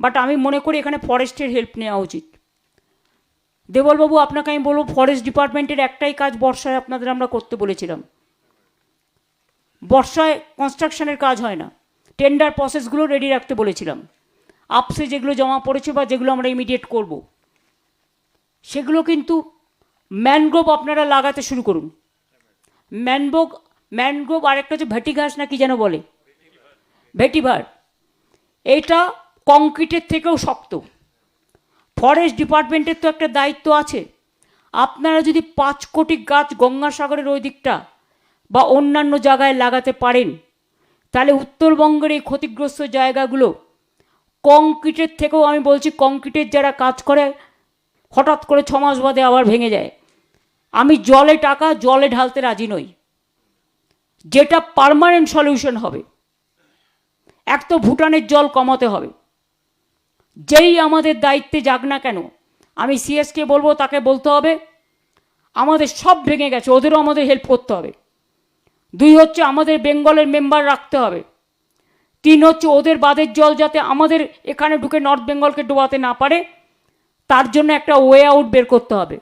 But আমি মনে করি এখানে ফরেস্টের হেল্প নেওয়া উচিত। দেবলবাবু, আপনাকে আমি বলব ফরেস্ট ডিপার্টমেন্টের একটাই কাজ বর্ষায় আপনাদের আমরা করতে বলেছিলাম। বর্ষায় কনস্ট্রাকশনের কাজ হয় না। টেন্ডার প্রসেসগুলো রেডি রাখতে বলেছিলাম। আপসে যেগুলো জমা পড়েছে বা যেগুলো আমরা ইমিডিয়েট করব, সেগুলো কিন্তু ম্যানগ্রোভ আপনারা লাগাতে শুরু করুন। ম্যানগ্রোভ ম্যানগ্রোভ আরেকটা হচ্ছে ভেটি ঘাস না কি যেন বলে? ভেটিভার। এইটা কংক্রিটের থেকেও শক্ত। ফরেস্ট ডিপার্টমেন্টের তো একটা দায়িত্ব আছে। আপনারা যদি পাঁচ কোটি গাছ গঙ্গাসাগরের ওই দিকটা বা অন্যান্য জায়গায় লাগাতে পারেন, তাহলে উত্তরবঙ্গের এই ক্ষতিগ্রস্ত জায়গাগুলো কংক্রিটের থেকেও আমি বলছি কংক্রিটের যারা কাজ করে, হঠাৎ করে ছ মাস বাদে আবার ভেঙে যায়। আমি জলে টাকা, জলে ঢালতে রাজি নই। যেটা পারমানেন্ট সলিউশন হবে। এক তো ভুটানের জল কমাতে হবে। যেই আমাদের দায়িত্বে যাক না কেন, আমি সিএসকে বলব, তাকে বলতে হবে, আমাদের সব ভেঙে গেছে, ওদেরও আমাদের হেল্প করতে হবে। দুই হচ্ছে আমাদের বেঙ্গলের মেম্বার রাখতে হবে। তিন হচ্ছে ওদের বাদের জল যাতে আমাদের এখানে ঢুকে নর্থ বেঙ্গলকে ডোবাতে না পারে, তার জন্য একটা ওয়ে আউট বের করতে হবে।